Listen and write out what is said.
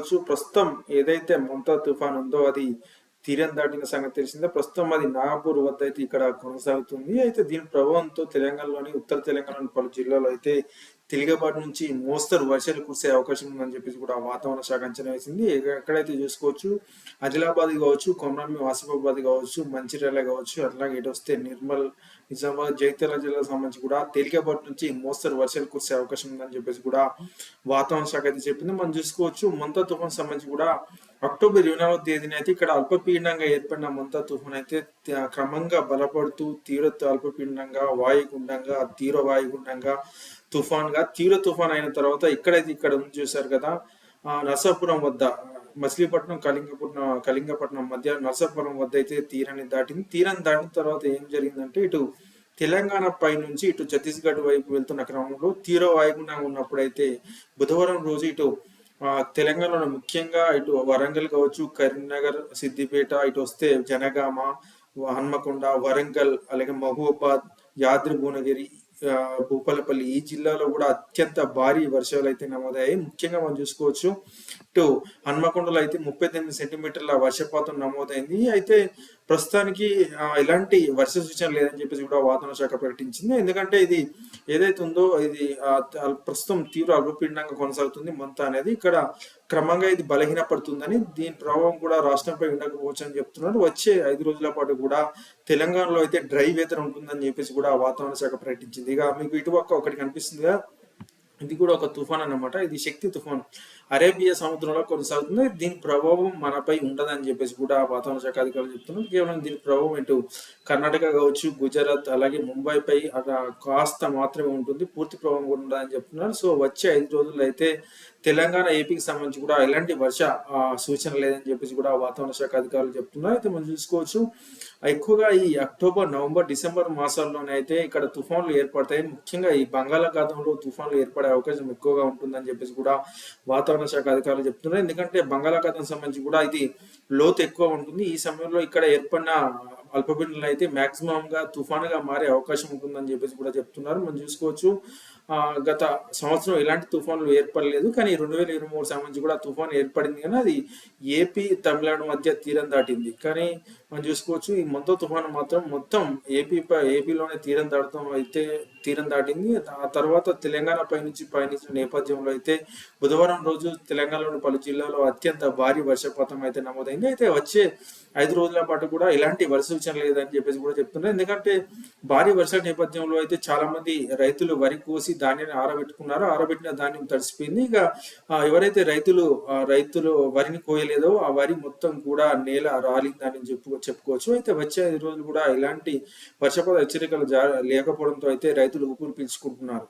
చెప్పుకోవచ్చు ప్రస్తుతం ఏదైతే మొంతా తుఫాన్ ఉందో అది తీరం దాటిన సంగతి తెలిసిందే. ప్రస్తుతం అది నాగపూర్ వద్ద అయితే ఇక్కడ కొనసాగుతుంది. అయితే దీని ప్రభావంతో తెలంగాణలోని ఉత్తర తెలంగాణలోని పలు జిల్లాలో అయితే తేలికపాటి నుంచి మోస్తరు వర్షాలు కురిసే అవకాశం ఉందని చెప్పేసి కూడా వాతావరణ శాఖ అంచనా వేసింది. ఎక్కడైతే చూసుకోవచ్చు ఆదిలాబాద్ కావచ్చు కొమరంభీం ఆసిఫాబాద్ కావచ్చు మంచిర్యాల కావచ్చు అట్లాగే ఇటు వస్తే నిర్మల్ నిజామాబాద్ జగిత్యాల జిల్లాకు సంబంధించి కూడా తేలికపాటి నుంచి మోస్తరు వర్షాలు కురిసే అవకాశం ఉందని చెప్పేసి కూడా వాతావరణ శాఖ అయితే చెప్పింది. మనం చూసుకోవచ్చు మొంతా తుఫాన్ సంబంధించి కూడా అక్టోబర్ ఇరవై నాలుగో తేదీన అయితే ఇక్కడ అల్పపీడనంగా ఏర్పడిన మొంతా తుఫాన్ అయితే క్రమంగా బలపడుతూ తీవ్ర అల్పపీడనంగా వాయుగుండంగా తీవ్ర వాయుగుండంగా తుఫాన్గా తీవ్ర తుఫాన్ అయిన తర్వాత ఇక్కడైతే ఇక్కడ ఉంది చూశారు కదా ఆ నరసాపురం వద్ద మచిలీపట్నం కళింగపట్నం కళింగపట్నం మధ్య నరసాపురం వద్ద అయితే తీరాన్ని దాటింది. తీరాన్ని దాటిన తర్వాత ఏం జరిగిందంటే ఇటు తెలంగాణ పై నుంచి ఇటు ఛత్తీస్గఢ్ వైపు వెళ్తున్న క్రమంలో తీర వాయుగుండంగా ఉన్నప్పుడైతే బుధవారం రోజు ఇటు తెలంగాణలో ముఖ్యంగా ఇటు వరంగల్ కావచ్చు కరీంనగర్ సిద్దిపేట ఇటు వస్తే జనగామ హన్మకొండ వరంగల్ అలాగే మహబూబాద్ యాద్రి భువనగిరి భూపాలపల్లి ఈ జిల్లాలో కూడా అత్యంత భారీ వర్షాలు అయితే నమోదయ్యాయి. ముఖ్యంగా మనం చూసుకోవచ్చు ఇటు హన్మకొండలో అయితే ముప్పై తొమ్మిది సెంటీమీటర్ల వర్షపాతం నమోదైంది. అయితే ప్రస్తుతానికి ఎలాంటి వర్ష సూచన లేదని చెప్పేసి కూడా వాతావరణ శాఖ ప్రకటించింది. ఎందుకంటే ఇది ఏదైతే ఉందో ఇది ప్రస్తుతం తీవ్ర అల్పపీడనంగా కొనసాగుతుంది. మంత అనేది ఇక్కడ క్రమంగా ఇది బలహీనపడుతుందని దీని ప్రభావం కూడా రాష్ట్రంపై ఉండకపోవచ్చు అని చెప్తున్నారు. వచ్చే ఐదు రోజుల పాటు కూడా తెలంగాణలో అయితే డ్రై వెదర్ ఉంటుందని చెప్పేసి కూడా వాతావరణ శాఖ ప్రకటించింది. ఇక మీకు ఇటుపక్క ఒకటి కనిపిస్తుందిగా ఇది కూడా ఒక తుఫాన్ అన్నమాట. ఇది శక్తి తుఫాన్. అరేబియా సముద్రంలో కొనసాగుతుంది. దీని ప్రభావం మనపై ఉండదని చెప్పేసి కూడా వాతావరణ శాఖ అధికారులు చెప్తున్నారు. కేవలం దీని ప్రభావం ఇటు కర్ణాటక కావచ్చు గుజరాత్ అలాగే ముంబై పై అలా కాస్త మాత్రమే ఉంటుంది. పూర్తి ప్రభావం కూడా ఉండదని చెప్తున్నారు. సో వచ్చే ఐదు రోజుల్లో అయితే తెలంగాణ ఏపీకి సంబంధించి కూడా ఎలాంటి వర్ష ఆ, సూచన లేదని చెప్పేసి కూడా వాతావరణ శాఖ అధికారులు చెప్తున్నారు. అయితే మనం చూసుకోవచ్చు. ఎక్కువగా ఈ అక్టోబర్ నవంబర్ డిసెంబర్ మాసాల్లోనే అయితే ఇక్కడ తుఫాన్లు ఏర్పడతాయి. ముఖ్యంగా ఈ బంగాళాఖాతంలో తుఫాన్లు ఏర్పడే అవకాశం ఎక్కువగా ఉంటుందని చెప్పేసి కూడా వాతావరణ శాఖ అధికారులు చెప్తున్నారు. ఎందుకంటే బంగాళాఖాతం సంబంధించి కూడా ఇది లోతు ఎక్కువ ఉంటుంది. ఈ సమయంలో ఇక్కడ ఏర్పడిన అల్పపీడనలు అయితే మాక్సిమం గా తుఫాన్గా మారే అవకాశం ఉంటుందని చెప్పేసి కూడా చెప్తున్నారు. మనం చూసుకోవచ్చు. గత సంవత్సరం ఎలాంటి తుఫాన్లు ఏర్పడలేదు కానీ రెండు వేల ఇరవై మూడు సంబంధించి కూడా తుఫాన్ ఏర్పడింది కానీ అది ఏపీ తమిళనాడు మధ్య తీరం దాటింది. కానీ మనం చూసుకోవచ్చు ఈ మొత్తం తుఫాను మాత్రం మొత్తం ఏపీ ఏపీలోనే తీరం దాటడం అయితే తీరం దాటింది. ఆ తర్వాత తెలంగాణ పైనుంచి పయనించిన నేపథ్యంలో అయితే బుధవారం రోజు తెలంగాణలోని పలు జిల్లాల్లో అత్యంత భారీ వర్షపాతం అయితే నమోదైంది. అయితే వచ్చే ఐదు రోజుల పాటు కూడా ఎలాంటి వర్ష సూచన లేదని చెప్పేసి కూడా చెప్తున్నారు. ఎందుకంటే భారీ వర్షాల నేపథ్యంలో అయితే చాలా మంది రైతులు వరి కోసి ధాన్యాన్ని ఆరబెట్టుకున్నారు ఆరబెట్టిన ధాన్యం తడిసిపోయింది. ఇక ఎవరైతే రైతులు రైతులు వరిని కోయలేదో ఆ వరి మొత్తం కూడా నేల రాలిందని చెప్పు చెప్పుకోవచ్చు. అయితే వచ్చే ఐదు రోజులు కూడా ఇలాంటి వర్షపాత హెచ్చరికలు జా- లేకపోవడంతో అయితే రైతులు ఊపిరి పీల్చుకుంటున్నారు.